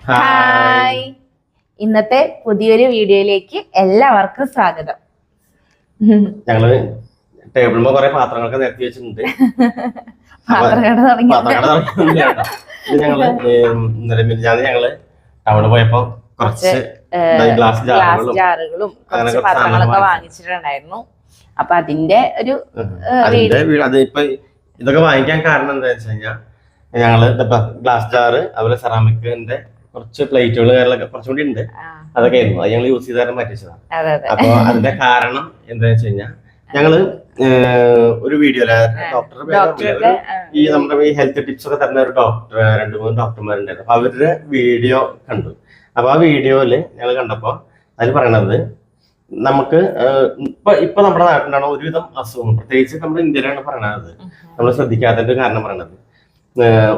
Hi ഇന്നത്തെ പുതിയൊരു വീഡിയോയിലേക്ക് എല്ലാവർക്കും സ്വാഗതം. ഞങ്ങൾ ടേബിളിൽ കുറെ പാത്രങ്ങളൊക്കെ നിരത്തി വെച്ചിട്ടുണ്ട്. ഞങ്ങൾ ഞങ്ങൾ ടൗണിൽ പോയപ്പോ കുറച്ച് ഗ്ലാസ് ജാറുകളും കുറച്ച് പാത്രങ്ങളൊക്കെ വാങ്ങിച്ചിട്ടുണ്ടായിരുന്നു. അപ്പൊ അതിന്റെ ഒരു ഇതൊക്കെ വാങ്ങിക്കാൻ കാരണം എന്താ വെച്ച് കഴിഞ്ഞാൽ ഞങ്ങൾ ഗ്ലാസ് ജാറ് അതുപോലെ സെറാമിക്കിന്റെ കുറച്ച് പ്ലേറ്റുകൾ കാര്യങ്ങളൊക്കെ കുറച്ചും കൂടി ഉണ്ട്. അതൊക്കെ ആയിരുന്നു. അത് ഞങ്ങൾ യൂസ് ചെയ്താലും പറ്റിച്ചതാണ്. അപ്പൊ അതിന്റെ കാരണം എന്താണെന്ന് വെച്ച് കഴിഞ്ഞാൽ ഞങ്ങൾ ഒരു വീഡിയോ ഡോക്ടർ ഈ നമ്മുടെ ഈ ഹെൽത്ത് ടിപ്സ് ഒക്കെ തരുന്ന ഒരു ഡോക്ടർ രണ്ട് മൂന്ന് ഡോക്ടർമാരുണ്ടായിരുന്നു അപ്പൊ അവരുടെ വീഡിയോ കണ്ടു. അപ്പൊ ആ വീഡിയോയിൽ ഞങ്ങൾ കണ്ടപ്പോ അതിൽ പറയണത് നമുക്ക് ഇപ്പൊ ഇപ്പൊ നമ്മുടെ നാട്ടിലാണ് ഒരുവിധം അസുഖം പ്രത്യേകിച്ച് നമ്മുടെ ഇന്ത്യയിലാണ് പറയണത്. നമ്മൾ ശ്രദ്ധിക്കാത്തതിന്റെ കാരണം പറയണത്.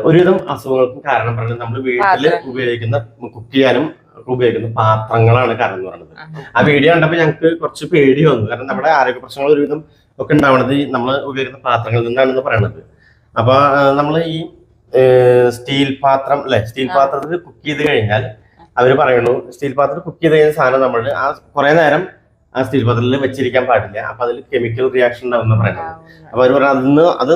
ഒരുവിധം അസുഖങ്ങൾക്കും കാരണം പറയുന്നത് നമ്മൾ വീട്ടിൽ ഉപയോഗിക്കുന്ന കുക്ക് ചെയ്യാനും ഉപയോഗിക്കുന്ന പാത്രങ്ങളാണ് കാരണം എന്ന് പറയുന്നത് ആ വീഡിയോ കണ്ടപ്പോൾ ഞങ്ങൾക്ക് കുറച്ച് പേടി വന്നു. കാരണം നമ്മുടെ ആരോഗ്യ പ്രശ്നങ്ങൾ ഒരുവിധം ഒക്കെ ഉണ്ടാവുന്നത് നമ്മൾ ഉപയോഗിക്കുന്ന പാത്രങ്ങളിൽ നിന്നാണെന്ന് പറയണത്. അപ്പൊ നമ്മൾ ഈ സ്റ്റീൽ പാത്രം അല്ലെ? സ്റ്റീൽ പാത്രത്തിൽ കുക്ക് ചെയ്ത് കഴിഞ്ഞാൽ അവർ പറയുന്നു സ്റ്റീൽ പാത്രത്തിൽ കുക്ക് ചെയ്ത് കഴിഞ്ഞ സാധനം നമ്മൾ ആ കുറെ നേരം ആ സ്റ്റീൽ പാത്രത്തിൽ വെച്ചിരിക്കാൻ പാടില്ല. അപ്പൊ അതിൽ കെമിക്കൽ റിയാക്ഷൻ ഉണ്ടാവുന്ന പറയുന്നത് അപ്പൊ അവർ പറഞ്ഞു അന്ന് അത്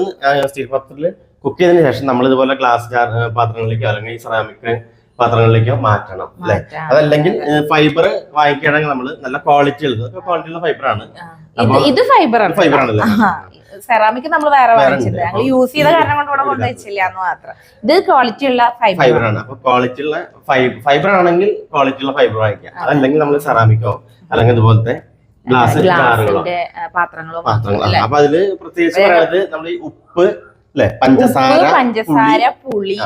സ്റ്റീൽ പാത്രത്തിൽ കുക്ക് ചെയ്തതിന് ശേഷം നമ്മൾ ഇതുപോലെ ഗ്ലാസ് ജാർ പാത്രങ്ങളിലേക്കോ അല്ലെങ്കിൽ സെറാമിക് പാത്രങ്ങളിലേക്കോ മാറ്റണം അല്ലെ? അതല്ലെങ്കിൽ ഫൈബർ വാങ്ങിക്കുകയാണെങ്കിൽ നമ്മൾ നല്ല ക്വാളിറ്റി ഉള്ളത് ക്വാളിറ്റി ഉള്ള ഫൈബറാണ് ആണ്. ഇത് ഫൈബറാണ് ഫൈബറാണല്ലേ ഫൈബർ ആണ്. ഫൈബർ ആണല്ലേ? സെറാമിക് നമ്മൾ വേറെ ഞങ്ങൾ യൂസ് ചെയ്ത കാരണം കൊണ്ട് ഇവിടെ കൊണ്ടുവച്ചില്ല എന്ന് മാത്രം. ഇത് ക്വാളിറ്റി ഉള്ള ഫൈബർ ആണ്. അപ്പൊ ക്വാളിറ്റി ഉള്ള ഫൈബർ ആണെങ്കിൽ ക്വാളിറ്റി ഉള്ള ഫൈബർ വാങ്ങിക്കാം. അതല്ലെങ്കിൽ നമ്മൾ സെറാമിക്കോ അല്ലെങ്കിൽ ഇതുപോലത്തെ ഗ്ലാസ് ജാറുകളോ പാത്രങ്ങളോ പാത്രങ്ങളോ? അപ്പൊ അതിൽ പ്രത്യേകിച്ച് പറയുന്നത് നമ്മൾ ഈ ഉപ്പ് അല്ലെ പഞ്ചസാര പഞ്ചസാര പുളി.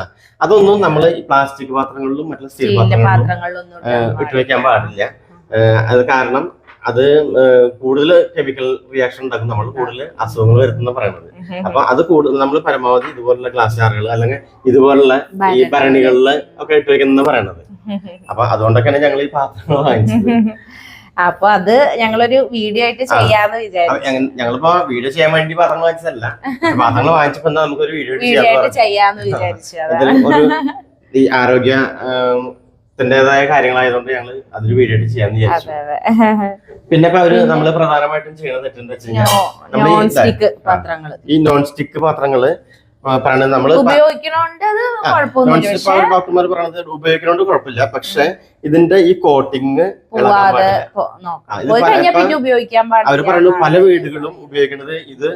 അതൊന്നും നമ്മൾ ഈ പ്ലാസ്റ്റിക് പാത്രങ്ങളിലും മറ്റുള്ള സ്റ്റീൽ പാത്രങ്ങളിലും ഇട്ട് വെക്കാൻ പാടില്ല. അത് കാരണം അത് കൂടുതൽ കെമിക്കൽ റിയാക്ഷൻ ഉണ്ടാക്കും നമ്മൾ കൂടുതൽ അസുഖങ്ങൾ വരുത്തുന്ന പറയുന്നത്. അപ്പൊ അത് കൂടുതൽ നമ്മൾ പരമാവധി ഇതുപോലുള്ള ഗ്ലാസ് ജാറുകൾ അല്ലെങ്കിൽ ഇതുപോലുള്ള ഈ ഭരണി. ഭരണികളിൽ ഒക്കെ ഇട്ട് വെക്കുന്ന പറയണത്. അപ്പൊ അതുകൊണ്ടൊക്കെയാണ് ഞങ്ങൾ ഈ പാത്രങ്ങൾ വാങ്ങിച്ചത്. അപ്പൊ അത് ഞങ്ങളൊരു വീഡിയോ ആയിട്ട് ചെയ്യാന്ന് വിചാരിച്ചു. ഞങ്ങളിപ്പോ വീഡിയോ ചെയ്യാൻ വേണ്ടി പാത്രങ്ങൾ വാങ്ങിച്ചതല്ല പാത്രങ്ങൾ വാങ്ങിച്ചപ്പോ നമുക്കൊരു വീഡിയോ ആയിട്ട് ചെയ്യാന്ന് വിചാരിച്ചു ഈ ആരോഗ്യ ത്തിന്റെതായ കാര്യങ്ങളായതുകൊണ്ട് ഞങ്ങൾ അതൊരു വീഡിയോ ആയിട്ട് ചെയ്യാന്ന് വിചാരിച്ചു. പിന്നെ ഇപ്പൊ അവർ നമ്മൾ പ്രധാനമായിട്ടും ചെയ്യുന്നത് തെറ്റെന്ന് വെച്ച് കഴിഞ്ഞാൽ നമ്മൾ ഈ നോൺ സ്റ്റിക്ക് പാത്രങ്ങൾ പറയണത് നമ്മൾ പ- ഉപയോഗിക്കണോണ്ട് ഡോക്ടർമാർ പറയണത് കുഴപ്പമില്ല. പക്ഷെ ഇതിന്റെ ഈ കോട്ടിങ് അവർ പറയുന്നു പല വീടുകളും ഉപയോഗിക്കുന്നത് ഇത്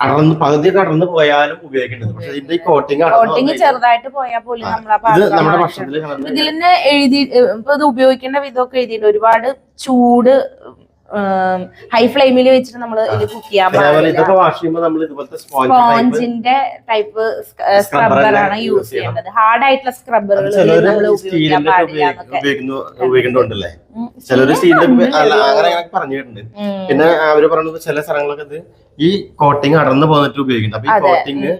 അടർന്ന് പകുതി കടന്നു പോയാലും ഉപയോഗിക്കേണ്ടത്. പക്ഷെ ഇതിന്റെ ഈ കോട്ടിങ് കോട്ടിങ് ചെറുതായിട്ട് പോയാൽ പോലും നമ്മൾ ഇത് നമ്മുടെ. ഭക്ഷണത്തിൽ ഇതിൽ എഴുതി ഇപ്പൊ ഇത് ഉപയോഗിക്കേണ്ട വിധമൊക്കെ എഴുതിയിട്ടുണ്ട്. ഒരുപാട് ചൂട് ഹൈ ഫ്ലെയിമിൽ വെച്ചിട്ട് നമ്മൾ ഇത് കുക്ക് ചെയ്യാൻ പാടില്ല. സ്പോഞ്ചിന്റെ ടൈപ്പ് സ്ക്രബ്ബറാണ് യൂസ് ചെയ്യേണ്ടത്. ഹാർഡ് ആയിട്ടുള്ള സ്ക്രബ്ബറുകൾ നമ്മൾ ഉപയോഗിക്കാൻ പാടില്ല ഉപയോഗിക്കുന്നു ഉപയോഗിക്കുന്നുണ്ടല്ലേ. ചിലര് സ്റ്റീലിന്റെ അങ്ങനെ പറഞ്ഞിട്ടുണ്ട്. പിന്നെ അവർ പറയുന്നത് ചില സ്ഥലങ്ങളൊക്കെ ഈ കോട്ടിങ് അടർന്നു പോന്നിട്ട് ഉപയോഗിക്കുന്നു. അപ്പൊ ഈ. കോട്ടിങ്.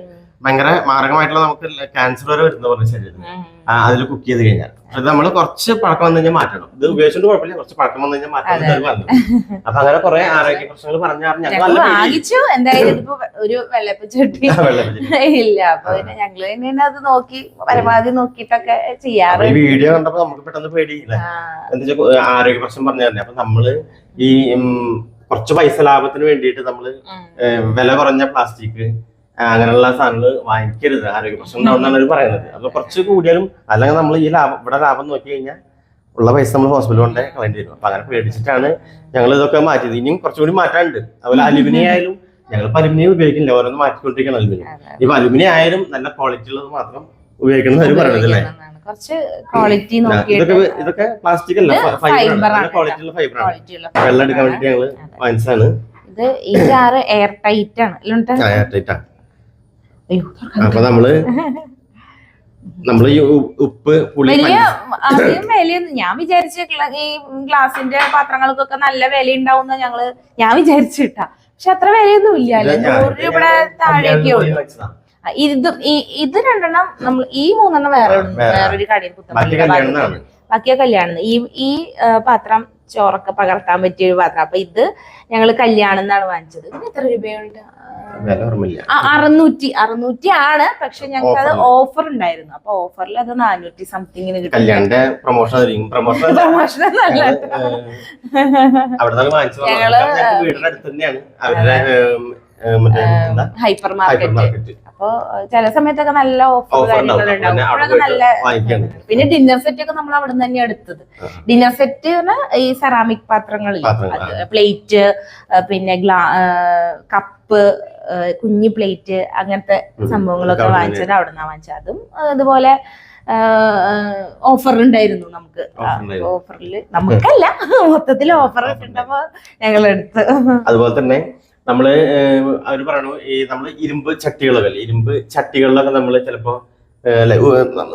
ഭയങ്കര മാരകമായിട്ടുള്ള നമുക്ക് ക്യാൻസർ വരെ വരുന്ന പറഞ്ഞ ശരീരത്തിന്. അതിൽ കുക്ക് ചെയ്ത് കഴിഞ്ഞാൽ. അത് നമ്മൾ കുറച്ച് പഴക്കം വന്നു കഴിഞ്ഞാൽ മാറ്റണം. ഇത് ഉപയോഗിച്ചുകൊണ്ട് കുഴപ്പമില്ല. കുറച്ച് പഴക്കം വന്നു കഴിഞ്ഞാൽ മാറ്റണം. പറഞ്ഞു അപ്പൊ അങ്ങനെ കുറെ ആരോഗ്യ പ്രശ്നങ്ങൾ പറഞ്ഞു ഞങ്ങൾ ഞങ്ങൾ നല്ല പേടി. വാങ്ങിച്ചു. എന്തായാലും ഇതിപ്പോ ഒരു വെള്ളപ്പച്ചട്ടി. ഇല്ല അപ്പൊ പിന്നെ ഞങ്ങൾ തന്നെ അത് നോക്കി പരമാവധി നോക്കിയിട്ടൊക്കെ ചെയ്യാറ്. വീഡിയോ കണ്ടപ്പോ നമുക്ക് പെട്ടെന്ന് പേടിയില്ല? എന്താ വെച്ചാൽ ആരോഗ്യ പ്രശ്നം പറഞ്ഞു തന്നെ അപ്പൊ നമ്മൾ ഈ കുറച്ച് പൈസ ലാഭത്തിന് വേണ്ടിയിട്ട് നമ്മൾ. വില കുറഞ്ഞ പ്ലാസ്റ്റിക് അങ്ങനെയുള്ള സാധനങ്ങൾ വാങ്ങിക്കരുത്. ആരോഗ്യ പ്രശ്നം ഉണ്ടാവുന്നതാണ് അവർ പറയുന്നത്. അപ്പൊ കുറച്ച് കൂടിയാലും അല്ലെങ്കിൽ നമ്മൾ ഈ ലാഭം ഇവിടെ ലാഭം നോക്കി കഴിഞ്ഞാൽ ഉള്ള പൈസ നമ്മൾ ഹോസ്പിറ്റലിൽ കൊണ്ടേ കളയേണ്ടി വരും അപ്പൊ അങ്ങനെ പേടിച്ചിട്ടാണ് ഞങ്ങൾ ഇതൊക്കെ മാറ്റിയത്. ഇനിയും കുറച്ചുകൂടി മാറ്റാനുണ്ട്. അതുപോലെ അലുമിനിയം ആയാലും ഞങ്ങൾ അലുമിനിയം ഉപയോഗിക്കില്ല ഓരോന്ന് മാറ്റിക്കൊണ്ടിരിക്കണം അലുമിനിയം. ഇപ്പൊ അലുമിനിയം ആയാലും നല്ല ക്വാളിറ്റി ഉള്ളത് മാത്രം ഉപയോഗിക്കണം അവർ പറയുന്നത് അല്ലേ. കുറച്ച് ക്വാളിറ്റി ഇതൊക്കെ നോക്കിയിട്ട് ഇതൊക്കെ പ്ലാസ്റ്റിക് അല്ല ഫൈബർ ആണ്. ക്വാളിറ്റി ഉള്ള ഫൈബർ ആണ്. വെള്ളം എടുക്കാൻ വേണ്ടി ഞങ്ങൾ വാങ്ങിച്ചതാണ്. ഇത് ഈ ജാറ് എയർ ടൈറ്റ് ആണ്. അല്ലെ ടൈറ്റാ അപ്പൊ നമ്മൾ നമ്മൾ ഈ ഉപ്പ് പുളി വലിയ പഞ്ച- അധികം വിലയൊന്നും ഞാൻ വിചാരിച്ച ഈ ഗ്ലാസിന്റെ പാത്രങ്ങൾക്കൊക്കെ നല്ല വില ഉണ്ടാവും ഞങ്ങൾ ഞാൻ വിചാരിച്ചിട്ടാ. പക്ഷെ അത്ര വിലയൊന്നും ഇല്ല നൂറ് രൂപയുടെ താഴേക്കേ ഉള്ളൂ. ഇത് ഈ- ഇത് രണ്ടെണ്ണം നമ്മൾ ഈ മൂന്നെണ്ണം വേറെ വേറെ. വേറൊരു കടയിൽ ബാക്കിയാ ബാക്കിയ കല്യാണം ഈ ഈ പാത്രം ചോറൊക്കെ പകർത്താൻ പറ്റിയ ഒരു പാത്രം. അപ്പൊ ഇത് ഞങ്ങൾ കല്യാണം എന്നാണ് വാങ്ങിച്ചത്. ഇതിന് എത്ര രൂപയുണ്ട്? അറുന്നൂറ്റി അറുന്നൂറ്റി ആണ് പക്ഷെ ഞങ്ങൾക്ക് അത് ഓഫർ ഉണ്ടായിരുന്നു അപ്പൊ ഓഫറിൽ അത് നാനൂറ്റി സംതിങ്ങിന് കിട്ടും. പ്രൊമോഷൻ പ്രൊമോഷൻ ഞങ്ങൾ ഹൈപ്പർ മാർക്കറ്റ് അപ്പോ ചില സമയത്തൊക്കെ നല്ല ഓഫർ നല്ല പിന്നെ ഡിന്നർ സെറ്റ് ഒക്കെ നമ്മൾ അവിടെ നിന്ന് തന്നെ എടുത്തത് ഡിന്നർ സെറ്റ് ഈ സെറാമിക് പാത്രങ്ങളിൽ. പ്ലേറ്റ് പിന്നെ ഗ്ലാ കപ്പ് കുഞ്ഞു പ്ലേറ്റ് അങ്ങനത്തെ. സംഭവങ്ങളൊക്കെ വാങ്ങിച്ചത് അവിടെ നിന്നാണ് വാങ്ങിച്ചത്. അതും അതുപോലെ ഓഫർ ഉണ്ടായിരുന്നു നമുക്ക്. ഓഫറിൽ നമുക്കല്ല. മൊത്തത്തിൽ ഓഫർ കിട്ടുമ്പോ ഞങ്ങൾ എടുത്ത് അതുപോലെ തന്നെ നമ്മൾ അവർ അവർ പറയണു ഈ നമ്മൾ ഇരുമ്പ് ചട്ടികളൊക്കെ ഇരുമ്പ് ചട്ടികളിലൊക്കെ നമ്മൾ ചിലപ്പോ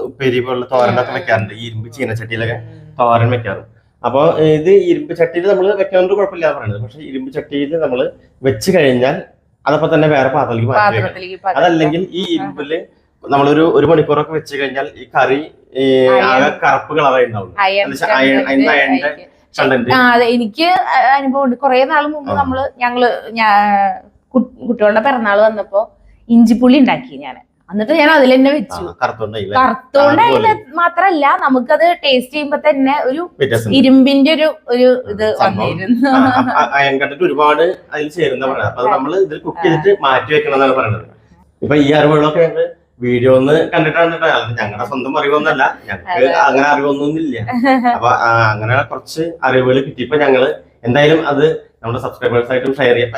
ഉപ്പേരി പോലുള്ള തോരനൊക്കെ വെക്കാറുണ്ട് ഈ ഇരുമ്പ് ചീനച്ചട്ടിയിലൊക്കെ തോരൻ വെക്കാറുണ്ട് അപ്പൊ ഇത് ഇരുമ്പ് ചട്ടിയിൽ നമ്മൾ വെക്കാറുണ്ട് കുഴപ്പമില്ല പറയുന്നത് പക്ഷെ ഇരുമ്പ് ചട്ടിയിൽ നമ്മൾ വെച്ച് കഴിഞ്ഞാൽ അതപ്പോ തന്നെ വേറെ പാത്രത്തിലേക്ക് മാറ്റി വെക്കണം. അതല്ലെങ്കിൽ ഈ ഇരുമ്പിൽ നമ്മളൊരു ഒരു മണിക്കൂറൊക്കെ വെച്ച് കഴിഞ്ഞാൽ ഈ കറി ആകെ കറുപ്പ് കളറായി ഉണ്ടാവും. അയണിന്റെ അതെ എനിക്ക് അ- അനുഭവം ഉണ്ട് കുറെ നാൾ മുമ്പ്. നമ്മൾ ഞങ്ങൾ കുട്ടികളുടെ പിറന്നാൾ വന്നപ്പോ ഇഞ്ചിപ്പുള്ളി ഉണ്ടാക്കി ഞാൻ എന്നിട്ട് ഞാൻ അതിൽ തന്നെ വെച്ചു കറുത്തോണ്ട മാത്രല്ല നമുക്കത് ടേസ്റ്റ് ചെയ്യുമ്പോ തന്നെ ഒരു ഇരുമ്പിന്റെ ഒരു ഒരു ഇത് വന്നിരുന്നു. അയൺ കണ്ടിട്ട് ഒരുപാട് അതിൽ ചേരുന്ന നമ്മൾ ഇതിൽ കുക്ക് ചെയ്തിട്ട് മാറ്റി വെക്കണം എന്നാണ് പറയുന്നത്. ഇപ്പൊ ഈ അറിവുകളൊക്കെ ഞങ്ങൾ വീഡിയോ ഒന്ന് കണ്ടിട്ടാണ് ഞങ്ങളുടെ സ്വന്തം അറിവൊന്നല്ല. ഞങ്ങൾക്ക് അങ്ങനെ അറിവൊന്നും ഇല്ല അപ്പൊ അങ്ങനെ കുറച്ച് അറിവുകൾ കിട്ടിയപ്പോ ഞങ്ങൾ എന്തായാലും അത് നമ്മുടെ സബ്സ്ക്രൈബേഴ്സ് ആയിട്ടും ഷെയർ ചെയ്യാം.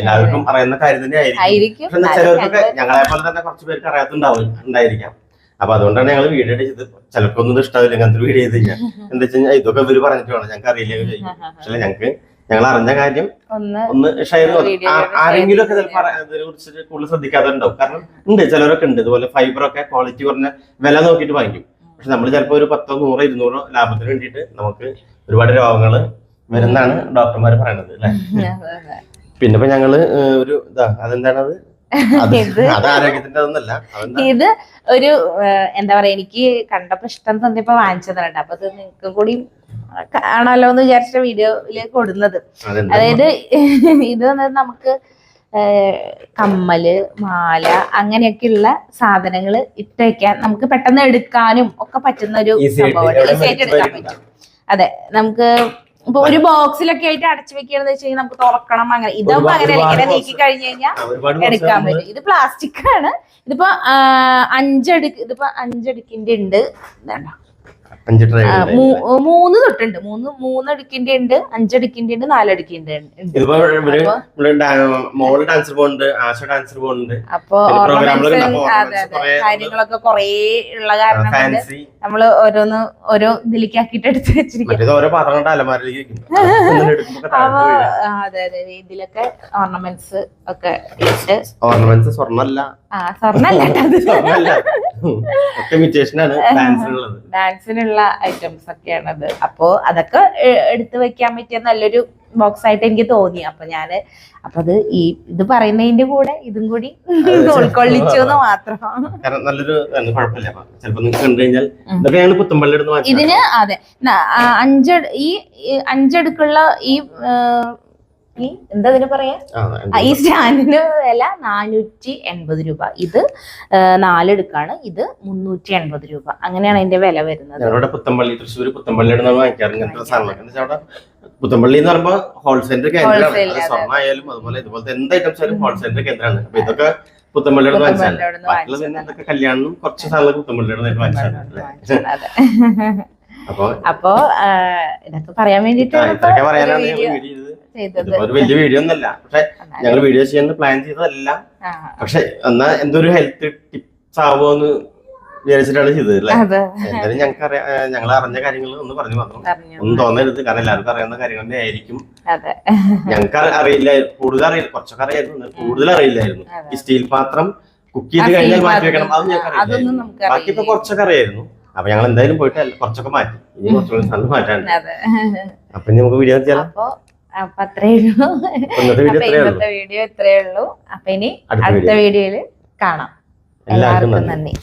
എല്ലാവർക്കും അറിയുന്ന കാര്യം തന്നെ ആയിരിക്കും. പക്ഷെ ചിലവർക്കൊക്കെ ഞങ്ങളെ പോലെ തന്നെ കുറച്ച് പേർക്ക് അറിയാത്തുണ്ടാവും ഉണ്ടായിരിക്കാം. അപ്പൊ അതുകൊണ്ടാണ് ഞങ്ങൾ വീഡിയോ ചെയ്ത് ചിലപ്പോ ഒന്നും ഇഷ്ടാവില്ല അങ്ങനത്തെ വീഡിയോ ചെയ്ത് കഴിഞ്ഞാൽ എന്താ വെച്ചാൽ ഇതൊക്കെ ഇവർ പറഞ്ഞിട്ട് വേണം. ഞങ്ങൾക്ക് അറിയില്ല പക്ഷെ ഞങ്ങൾക്ക് ഞങ്ങൾ അറിഞ്ഞ കാര്യം ഒന്ന് ഷെയർ ആരെങ്കിലും ഒക്കെ അതിനെ കുറിച്ച് കൂടുതൽ ശ്രദ്ധിക്കാതുണ്ടാവും കാരണം ഉണ്ട് ചിലരൊക്കെ ഉണ്ട്. ഇതുപോലെ ഫൈബർ ഒക്കെ ക്വാളിറ്റി കുറഞ്ഞ വില നോക്കിയിട്ട് വാങ്ങിക്കും. പക്ഷെ നമ്മൾ ചിലപ്പോൾ ഒരു പത്തോ നൂറോ ഇരുന്നൂറോ ലാഭത്തിന് വേണ്ടിയിട്ട് നമുക്ക് ഒരുപാട് രോഗങ്ങൾ വരുന്നാണ് ഡോക്ടർമാർ പറയണത് അല്ലെ? പിന്നെ ഇപ്പൊ ഞങ്ങൾ ഒരു ഇതാ അതെന്താണത്? അത് ഇത് ഒരു എന്താ പറയാ എനിക്ക് കണ്ടപ്പോ ഇഷ്ടം തന്നെ ഇപ്പൊ വാങ്ങിച്ചതാണ് കേട്ടോ. അപ്പൊ നിങ്ങൾക്കും കൂടി കാണാലോ എന്ന് വിചാരിച്ച വീഡിയോയിൽ കൊടുന്നത്. അതായത് ഇത് വന്നത് നമുക്ക് കമ്മൽ മാല അങ്ങനെയൊക്കെയുള്ള സാധനങ്ങൾ ഇട്ടേക്കാൻ നമുക്ക് പെട്ടെന്ന് എടുക്കാനും ഒക്കെ പറ്റുന്ന ഒരു സംഭവമാണ് എവിടെ ഈസി ആയിട്ട് വലിച്ച് എടുക്കാൻ പറ്റും. അതെ നമുക്ക് ഇപ്പൊ ഒരു ബോക്സിലൊക്കെ ആയിട്ട് അടച്ചു വെക്കുകയാണെന്ന് വെച്ച് കഴിഞ്ഞാൽ നമുക്ക് തുറക്കണം അങ്ങനെ. ഇതാകുമ്പോ അങ്ങനെ ഇങ്ങനെ നീക്കി കഴിഞ്ഞു കഴിഞ്ഞാൽ എടുക്കാൻ പറ്റും. ഇത് പ്ലാസ്റ്റിക് ആണ് ഇതിപ്പോ അഞ്ചടുക്ക് ഇതിപ്പോ അഞ്ചടുക്കിന്റെ ഉണ്ട്. ഇതാണ്ട. മൂന്ന് തൊട്ടുണ്ട്. മൂന്ന് മൂന്നടുക്കിന്റെ ഉണ്ട് അഞ്ചടുക്കിന്റെ ഉണ്ട് നാലടുക്കിന്റെ ഉണ്ട്. അപ്പൊ- കാര്യങ്ങളൊക്കെ കൊറേ ഉള്ള കാരണം കൊണ്ട് നമ്മൾ ഓരോന്ന് ഓരോ ഇതിലേക്ക് ആക്കിട്ട് എടുത്ത് വെച്ചിരിക്കും. അപ്പൊ അതെ അതെ. ഇതിലൊക്കെ ഓർണമെന്റ്സ് ഒക്കെ ഇട്ട്. ഓർണമെന്റ്സ് സ്വർണല്ല ആ സ്വർണല്ല ഒക്കെ ഡാൻസിനുള്ളത്. ഡാൻസിനുള്ള ഐറ്റംസ് ഒക്കെയാണത്. അപ്പോ അതൊക്കെ എടുത്തു വെക്കാൻ പറ്റിയ നല്ലൊരു ബോക്സ് ആയിട്ട് എനിക്ക് തോന്നി. അപ്പൊ ഞാൻ അപ്പൊ അത് ഈ ഇത് പറയുന്നതിന്റെ കൂടെ ഇതും കൂടി ഉൾക്കൊള്ളിച്ചു എന്ന് മാത്രം. കാരണം നല്ലൊരു കുഴപ്പമില്ല. ചിലപ്പോ നിങ്ങൾക്ക് കണ്ടു കഴിഞ്ഞാൽ. ഇതിന് അതെ അഞ്ച് ഈ അഞ്ചടുക്കുള്ള ഈ ഈ എന്താ ഇതിന് പറയാ ഈ സ്റ്റാൻഡിന് വില നാനൂറ്റി എൺപത് രൂപ. ഇത് നാലെടുക്കാണ്. ഇത് മുന്നൂറ്റി എൺപത് രൂപ. അങ്ങനെയാണ് അതിന്റെ വില വരുന്നത്. ഞങ്ങളുടെ പുത്തമ്പള്ളി തൃശ്ശൂർ പുത്തമ്പള്ളിയുടെ നമ്മൾ വാങ്ങിക്കാറ് ഇങ്ങനത്തെ സാധനങ്ങളൊക്കെ അവിടെ പുത്തമ്പള്ളി എന്ന് പറയുമ്പോൾ ഹോൾസെയിൽ കേന്ദ്രമാണ്. സ്വർണ ആയാലും അതുപോലെ ഇതുപോലത്തെ എന്ത് ഐറ്റംസ് ആയാലും ഹോൾസെയിൽ കേന്ദ്രമാണ്. അപ്പൊ ഇതൊക്കെ പുത്തമ്പള്ളിയുടെ പുത്തമ്പള്ളിയുടെ ബാക്കിയുള്ള പിന്നെ ഇതൊക്കെ കല്യാണം കുറച്ച് സാധനങ്ങൾ പുത്തമ്പള്ളിയുടെ അതെ. അപ്പൊ അപ്പോ ഇതൊക്കെ പറയാൻ വേണ്ടിട്ട് വേണ്ടിട്ടാണ് ചെയ്തത്. ഒരു വലിയ വീഡിയോ ഒന്നല്ല പക്ഷെ ഞങ്ങൾ വീഡിയോ ചെയ്യാൻ പ്ലാൻ ചെയ്തതല്ല പക്ഷെ എന്നാ എന്തൊരു ഹെൽത്ത് ടിപ്സ് ആവുമോന്ന് വിചാരിച്ചിട്ടാണ് ചെയ്തത് അല്ലേ? എന്തായാലും ഞങ്ങൾക്ക് അറിയാം. ഞങ്ങൾ അറിഞ്ഞ കാര്യങ്ങൾ ഒന്ന് പറഞ്ഞു മാത്രം. ഒന്നും തോന്നരുത്. കാരണം എല്ലാവർക്കും അറിയാവുന്ന കാര്യങ്ങൾ തന്നെ ആയിരിക്കും ഞങ്ങൾക്ക് അറിയില്ല. കൂടുതൽ അറിയില്ല. കുറച്ചൊക്കെ അറിയായിരുന്നു. കൂടുതൽ അറിയില്ലായിരുന്നു. ഈ സ്റ്റീൽ പാത്രം കുക്ക് ചെയ്ത് കഴിഞ്ഞാൽ മാറ്റി വെക്കണം. അത് ഞങ്ങൾക്ക് അറിയില്ല അറിയില്ലായിരുന്നു. ബാക്കി ഇപ്പൊ കുറച്ചൊക്കെ അറിയായിരുന്നു. അപ്പൊ ഞങ്ങൾ എന്തായാലും പോയിട്ട് കുറച്ചൊക്കെ മാറ്റി. ഇനി കുറച്ചുകൂടി സ്ഥലം മാറ്റാണ് അപ്പൊ നമുക്ക് വീഡിയോ ചെയ്യാം. അപ്പൊ അത്രേ ഉള്ളൂ. ഇന്നത്തെ വീഡിയോ ഇത്രേ ഉള്ളൂ. അപ്പൊ ഇനി അടുത്ത വീഡിയോയിൽ കാണാം. എല്ലാവർക്കും നന്ദി.